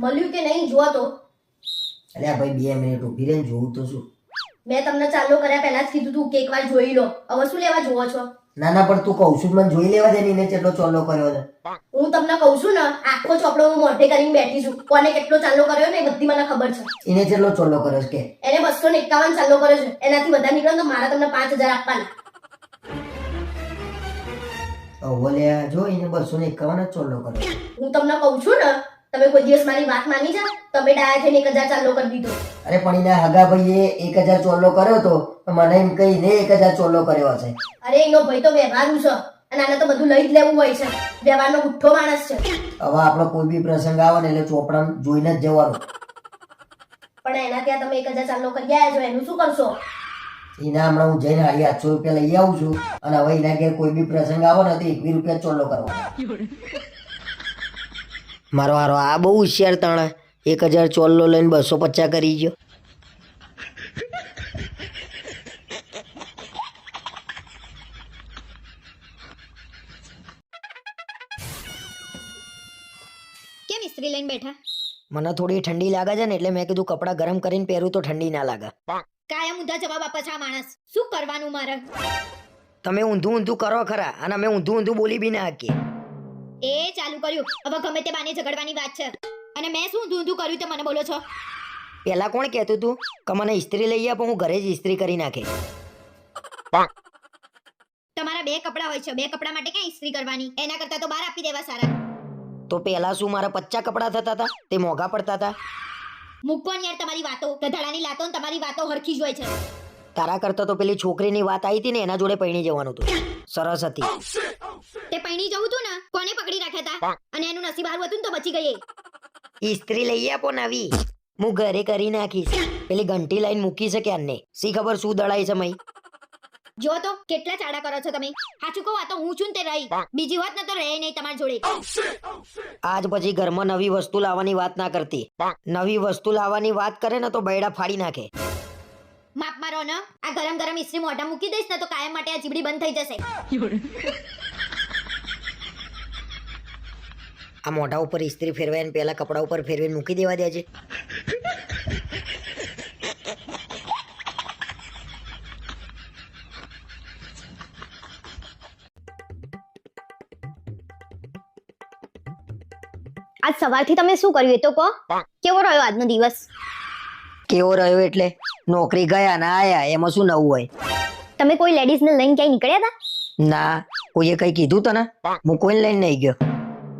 મળ્યું કે નહીં જુઓ તો. અલ્યા ભાઈ બે મિનિટ ઊભી રહે જોઉં તો શું? મેં તમને ચાલુ કર્યા પહેલા જ કીધું તું કે એકવાર જોઈ લો. હવે શું લેવા જોવો છો? ના ના પણ તું કહું છું મને જોઈ લેવા દે ને એને કેટલો ચાલો કર્યો છે. હું તમને કહું છું ને આખો ચોપડો હું મોઢે કરીને બેઠી છું. કોને કેટલો ચાલો કર્યો ને એ બધી મને ખબર છે. એને કેટલો ચોલો કર્યો છે કે? એને બસો ને એકાવન ચાલુ કર્યો છે. એનાથી વધારે નીકળે તો મારે તમને પાંચ હજાર આપવાના. ઓલ્યા જો એને બસો ને એકાવન જ ચોલ્લો કર્યો હું તમને કહું છું ને તમે કોઈ દિવસ મારી વાત માની જા તમે ડાયા થઈને એક હજાર ચાલો કરી દીધો. અરે પણ એના હગા ભાઈએ એક હજાર ચોલ્લો કર્યો તો મને એમ કહીને એક હજાર ચોલ્લો કર્યો હશે. અરે એનો ભાઈ તો વ્યવહારુ છે. અને આને તો બધું લઈ જ લેવું હોય છે. વ્યવહારનો ગુઠ્ઠો માણસ છે. હવે આપણો કોઈ બી પ્રસંગ આવે ને એટલે ચોપડા જોઈને જ જવાનું. પણ એના ત્યાં તમે એક હજાર ચાલુ કરી આવ્યા છો એનું શું કરશો? એના હમણાં હું જઈને હાડી આઠસો રૂપિયા લઈ આવું છું. અને હવે એના ઘેર કોઈ બી પ્રસંગ આવે ને તો એકવી રૂપિયા ચોલ્લો કરવાનો. મારો હારો આ બહુ હોશિયાર તણે. એક હજાર ચોલ્લો લઈને બસો પચાસ કરી ગયો. કેમ ઇસ્ત્રી લઈને બેઠા? મને થોડી ઠંડી લાગે છે ને એટલે મેં કીધું કપડાં ગરમ કરીને પહેરું તો ઠંડી ના લાગે. કાયમ ઊંધા જવાબ આપે છે આ માણસ. શું કરવાનું મારે? તમે ઊંધું ઊંધું કરો ખરા અને અમે ઊંધું ઊંધું બોલી બી ના શકીએ. એ ચાલુ કર્યું. હવે ગમે તે બાને ઝઘડવાની વાત છે. અને મેં શું ઊંધું કર્યું તે મને બોલો છો? પેલા કોણ કહેતું તું કે મને ઇસ્ત્રી લઈ આપો હું ઘરે જ ઇસ્ત્રી કરી નાખે? તમારા બે કપડા હોય છે. બે કપડા માટે ક્યાં ઇસ્ત્રી કરવાની? એના કરતા તો બહાર આપી દેવા સારા. તો પેલા શું મારા પચ્ચા કપડા થતા હતા? તે મોંઘા પડતા હતા? મૂકો ને યાર તમારી વાતો. ગધાડાની લાતો ને તમારી વાતો હરખી જ હોય છે. તારા કરતા તો પેલી છોકરીની વાત આવી હતી ને એના જોડે પૈણી જવાનું હતું. સરસ હતી. તે પૈણી જવું તું ને કોને પકડી રાખ્યા હતા અને એનું નસીબ હારું હતું ને તો બચી ગઈ ઇસ્ત્રી લઈ આપો નવી. હું ઘરે કરી નાખીશ. પેલી ઘંટી લાઈન મૂકી છે ક્યારને? સી ખબર શું દળાય છે મય? જો તો કેટલા ચાડા કરો છો તમે? સાચું કહો આ તો હું છું ને તે રહી. બીજી વાત ન તો રહે નહીં તમારી જોડે. આજ પછી ઘરમાં નવી વસ્તુ લાવવાની વાત ના કરતી. નવી વસ્તુ લાવવાની વાત કરે ને તો બૈડા ફાડી નાખે. માપ મારો ને. આ ગરમ ગરમ ઇસ્ત્રી મોઢા મૂકી દઈશ ને તો કાયમ માટે આ જીબડી બંધ થઈ જશે. આ મોઢા ઉપર ઇસ્ત્રી ફેરવાય પેલા કપડા ઉપર ફેરવીને મૂકી દેવા દે છે. આજ સવારથી તમે શું કર્યું એ તો કહો? કેવો રહ્યો આજનો દિવસ? કેવો રહ્યો એટલે? નોકરી ગયા ના આયા એમાં શું નવું હોય? તમે કોઈ લેડીઝ ને લઈને ક્યાંય નીકળ્યા હતા? ના કોઈએ કઈ કીધું તને? હું. કોઈને લઈને નહીં ગયો.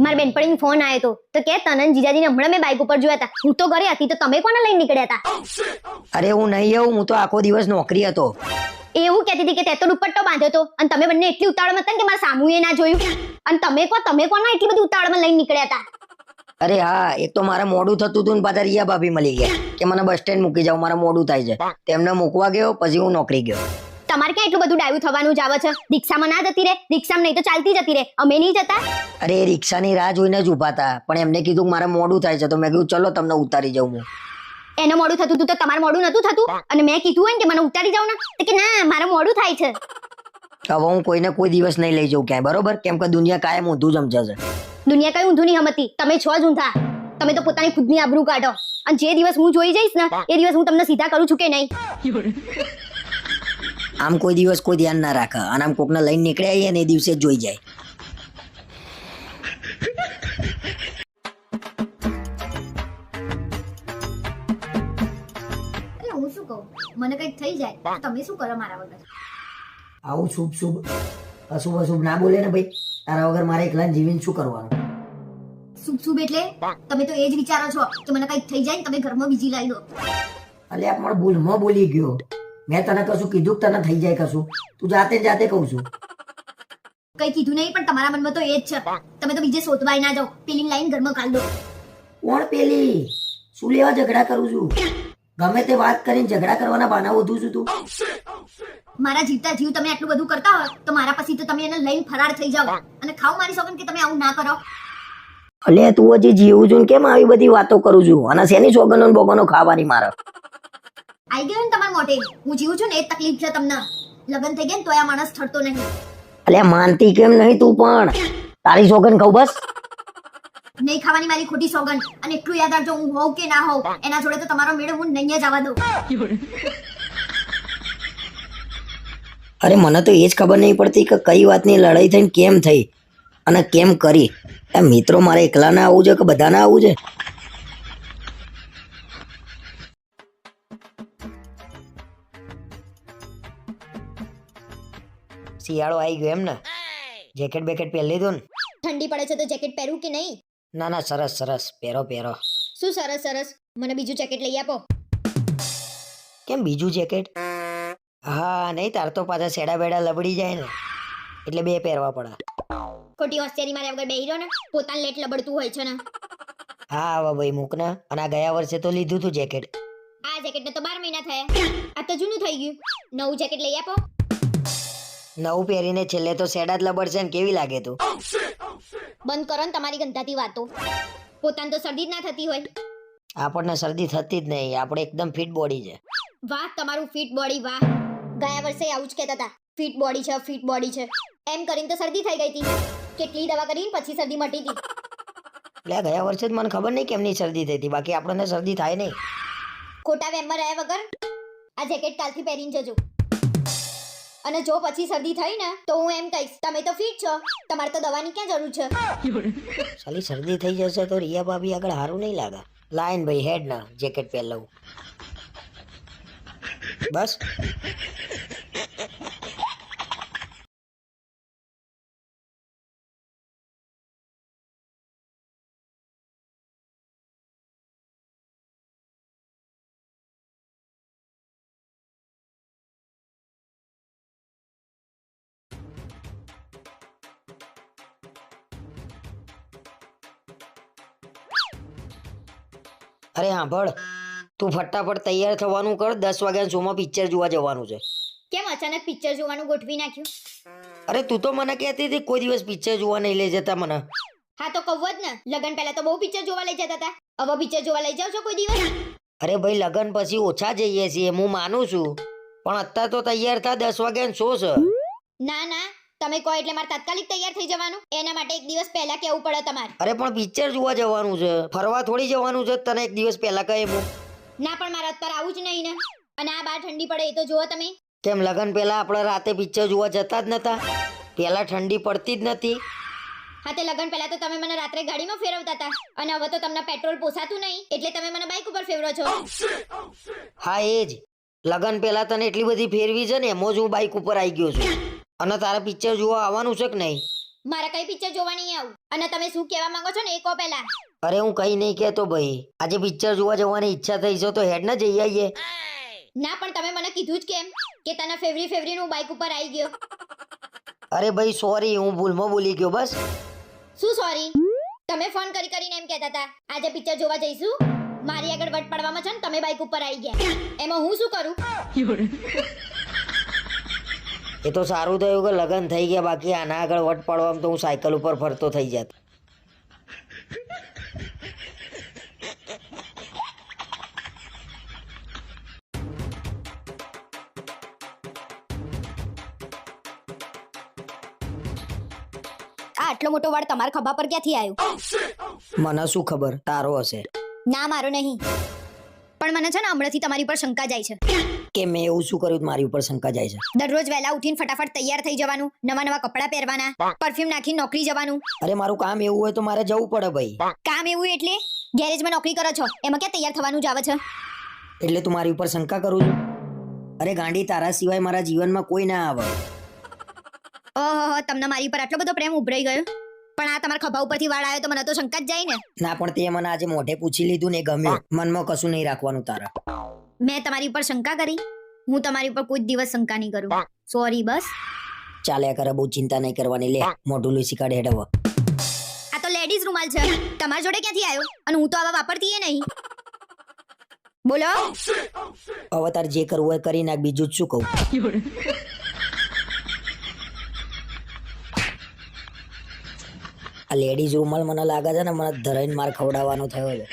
મારા બેનપણીનો ફોન આવ્યો તો. તો કે તનન જીજાજીને હમણાં મેં બાઇક ઉપર જોયા હતા. હું તો ઘરે હતી તો તમે કોને લઈને નીકળ્યા હતા? અરે હું નહીં આવું હું તો આખો દિવસ નોકરી હતો. એવું કહેતી હતી કે તે તો દુપટ્ટો બાંધ્યો તો અને તમે બંને એટલી ઉતાવળમાં હતા કે મારા સામુએ ના જોયું. અને તમે કો તમે કોને એટલી બધી ઉતાવળમાં લઈને નીકળ્યા હતા? અરે હા એક તો મારે મોડું થતું હતું ને પાછા રિયા ભાભી મળી ગયા. કે મને બસ સ્ટેન્ડ મૂકી જાવ મારે મોડું થાય છે. તેમને મૂકવા ગયો પછી હું નોકરી ગયો. તમારે ક્યાં એટલું બધું ડાયું થવાનું જ આવે છે? રિક્ષામાં ના જતી રે રિક્ષામાં નહીં તો ચાલતી જતી રે. અમે નહીં જતા. અરે રિક્ષાની રાહ જોઈને જ ઊભા હતા. પણ એમને કીધું મારે મોડું થાય છે તો મેં કીધું ચલો તમને ઉતારી જાઉં હું. એને મોડું થતું હતું તો તમારે મોડું નતું થતું? અને મેં કીધું હોય ને કે મને ઉતારી જાવ ને તો કે ના મારે મોડું થાય છે. હવે હું કોઈને કોઈ દિવસ નહીં લઈ જાઉં ક્યાંય બરોબર? કેમ કે દુનિયા કાયમ ઊંધું સમજે છે. દુનિયા કઈ ઊંધું નહીં હમતી તમે છો જ ઊંધા. તમે તો પોતાની ખુદની આબરૂ કાઢો. અને જે દિવસ હું જોઈ જઈશ ને એ દિવસ હું તમને સીધા કરું છું કે નહીં? આમ કોઈ દિવસ કોઈ ધ્યાન ના રાખે. અને આમ કોકને લઈને નીકળ્યા આવીએ ને એ દિવસે જોઈ જાય. હું શું કહું? મને કંઈક થઈ જાય તમે શું કરો મારા વગર? આવું શુભ શુભ અશુભ અશુભ ના બોલે ને ભાઈ. તારા વગર મારે એકલા જીવીને શું કરવાનું? શુભ શુભ એટલે તમે તો એ જ વિચારો છો કે મને કંઈક થઈ જાય ને તમે ઘરમાં બીજી લાવી દો. અલ્યા પણ ભૂલમાં બોલી ગયો. મેં તને કશું કીધું કે તને થઈ જાય કશું. તું જાતે જાતે કહું છું. કઈ કીધું નહીં પણ તમારા મનમાં તો એ જ છે. તમે તો બીજે શોધવાય ના જાઓ. પેલી લાઈન ઘરમાં કાઢ દો કોણ પેલી? શું લેવા ઝઘડા કરું છું? ગમે તે વાત કરીને ઝઘડા કરવાના બાના વધુ છું તું. મારા જીવતા જીવ તમે આટલું બધું કરતા હોય તો મારા પછી તો તમે એને લઈને ફરાર થઈ જાઓ. અને ખાવ મારી સોગન કે તમે આવું ના કરો. અલે તું હજી જીવું છું કેમ આવી બધી વાતો કરું છું? અને શેની સોગનો બોગનો ખાવાની મારે? આઈ ગયો ને તમારા મોઢે? હું જીવું છું ને એ તકલીફ છે તમને. લગન થઈ ગયા ને તોય આ માણસ ઠરતો નહીં. અલે માનતી કેમ નહીં તું પણ? તારી સોગન કહું બસ. નહીં ખાવાની મારી ખોટી સોગન અને એટલું યાદ રાખજો હું હોઉં કે ના હોઉં એના જોડે તો તમારો મેળો હું નહીં જ આવવા દઉં. અરે મને તો એ જ ખબર નહીં પડતી કે કઈ વાતની લડાઈ થઈને કેમ થઈ અને કેમ કરી. મિત્રો મારે એકલાને આવવું છે કે બધાને આવવું છે? શિયાળો આવી ગયો એમ ને. જેકેટ બેકેટ પહેરી લીધું ને. ઠંડી પડે છે તો જેકેટ પહેરું કે નહીં? ના ના સરસ સરસ. પહેરો પહેરો. શું સરસ સરસ? મને બીજું જેકેટ લઈ આપો. કેમ બીજું જેકેટ? હા નહીં તાર તો પાછા સેડા બેડા લબડી જાય ને. એટલે બે પહેરવા પડે. ખોટી હોશિયારી મારે વગર બેહી રહ્યો ને પોતાને લેટ લબડતું હોય છે ને. હા હવે ભાઈ મૂક ને. અને આ ગયા વર્ષે તો લીધું તું જેકેટ. આ જેકેટને તો બાર મહિના થયા. આ તો જૂનું થઈ ગયું. નવું જેકેટ લઈ આપો. નવું પહેરીને છેલ્લે તો સેડા જ લબડશે ને કેવી લાગે તું? બંધ કરો ને તમારી ગંધાતી વાતો. પોતાને તો શરદી જ ના થતી હોય. આપણને શરદી થતી જ નહીં આપણે એકદમ ફિટ બોડી છે. વાહ તમારું ફિટ બોડી વાહ. ગયા વર્ષે આવું જ કહેતા હતા. ફિટ બોડી છે ફિટ બોડી છે. એમ કરીને તો શરદી થઈ ગઈ હતી. કેટલી દવા કરીને પછી શરદી મટી હતી. એટલે ગયા વર્ષે જ મને ખબર નહીં કેમની શરદી થઈ હતી. બાકી આપણને શરદી થાય નહીં. ખોટા વેમમાં રહ્યા વગર આ જેકેટ કાલથી પહેરીને જજો. અને જો પછી શરદી થઈ ને, તો હું એમ કહીશ, તમે તો ફિટ છો, તમારે તો દવાની ક્યાં જરૂર છે? સાલી, શરદી થઈ જશે તો રિયા ભાભી આગળ સારું નહીં લાગે. લાયન ભાઈ, હેડ ના, જેકેટ પહેર લઉં. બસ. અરે સાંભળ તું ફટાફટ તૈયાર થવાનું કર દસ વાગ્યા શોમાં પિક્ચર જોવા જવાનું છે. કેમ અચાનક પિક્ચર જોવાનું ગોઠવી નાખ્યું? અરે તું તો મને કહેતી હતી કોઈ દિવસ પિક્ચર જોવા નહીં લઈ જતા મને. હા તો કહું જ ને. લગન પહેલા તો બહુ પિક્ચર જોવા લઈ જતા હતા. હવે પિક્ચર જોવા લઈ જાવ છો કોઈ દિવસ? અરે ભાઈ લગન પછી ઓછા જઈએ છીએ હું માનું છું. પણ અત્યારે તો તૈયાર થા દસ વાગ્યા શો છે. ના ના. તમે કહો એટલે મારે તાત્કાલિક તૈયાર થઈ જવાનું? એના માટે એક દિવસ પહેલા કેવું પડે તમારે. અરે પણ પિક્ચર જોવા જવાનું છે. ફરવા થોડી જવાનું છે તને એક દિવસ પહેલા કહે હું ના પણ મારા અત્યારે આવું જ નહીં ને. અને આ બાર ઠંડી પડે એ તો જુઓ તમે. કેમ લગન પહેલા આપણે રાતે પિક્ચર જોવા જતા જ નતા? પહેલા ઠંડી પડતી જ નથી હા તે લગન પહેલા તો તમે મને રાત્રે ગાડીમાં ફેરવતા હતા. અને હવે તો તમને પેટ્રોલ પોસાતું નહીં. એટલે તમે મને બાઇક ઉપર ફેરવો છો. હા એ જ. લગન પહેલા તને એટલી બધી ફેરવી છે ને એમાં જ હું બાઇક ઉપર આવી ગયો છું. અને તારા પિક્ચર જોવા આવવાનું છે કે નહીં? મારે કઈ પિક્ચર જોવા નહીં આવું. અને તમે શું કહેવા માંગો છો ને એ કહો પહેલા. અરે હું કઈ નહીં કહેતો ભાઈ. આજે પિક્ચર જોવા જવાની ઈચ્છા થઈ છે તો હેડ ને જઈ આવીએ ના પણ તમે મને કીધું જ કેમ કે તને ફેવરી ફેવરી નું બાઇક ઉપર આવી ગયો. અરે ભાઈ સોરી હું ભૂલમાં ભૂલી ગયો બસ. શું સોરી તમે ફોન કરી કરીને એમ કહેતા હતા આજે પિક્ચર જોવા જઈશું? મારી આગળ વટ પડવામાં છે ને તમે બાઇક ઉપર આવી ગયા. એમાં હું શું કરું? એ તો સારું થયું કે લગન થઈ ગયા બાકી આના આગળ વટ પાડવામાં તો હું સાયકલ ઉપર ફરતો થઈ જાત. આટલો મોટો વાળ તમારા ખભા પર ક્યાંથી આવ્યો? મને શું ખબર? તારો હશે. ના મારો નહીં. પણ મને છે ને હમણાંથી તમારી પર શંકા જાય છે. કે મેં એવું શું કર્યું? મારી ઉપર શંકા જાય છે. દરરોજ વહેલા ઉઠીને ફટાફટ તૈયાર થઈ જવાનું નવા નવા કપડાં પહેરવાના પરફ્યુમ નાખી નોકરી જવાનું. અરે મારું કામ એવું હોય તો મારે જવું પડે ભાઈ. કામ એવું એટલે ગેરેજમાં નોકરી કરો છો. એમાં ક્યાં તૈયાર થવાનું જ આવે છે? એટલે તું મારી ઉપર શંકા કરું છું? અરે ગાંડી તારા સિવાય મારા જીવનમાં કોઈ ના આવે. ઓહો તમને મારી ઉપર આટલો બધો પ્રેમ ઉભરાઈ ગયો? પણ આ તમારા ખભા ઉપરથી વાળ આવ્યો તો મને તો શંકા જ જાય ને. ના પણ તે મને આજે મોઢે પૂછી લીધું ને ગમે ગમ્યું. મનમાં કશું નહીં રાખવાનું તારા. મેં તમારી ઉપર શંકા કરી. હું તમારી ઉપર કોઈ દિવસ શંકા નહીં કરું. સોરી બસ. ચાલ્યા કરે બહુ ચિંતા નહીં કરવાની. લે મોઢું લૂસી કાઢે હેડવ આ તો લેડીઝ રૂમાલ છે. તમારા જોડે ક્યાંથી આવ્યો અને હું તો આવા વાપરતી નહીં. બોલો. હવે તારે જે કરવું હોય કરી નાખ બીજું જ શું કહું? આ લેડીઝ રૂમાલ મને લાગે છે ને મને ધરાઈને માર ખવડાવવાનો થયો છે.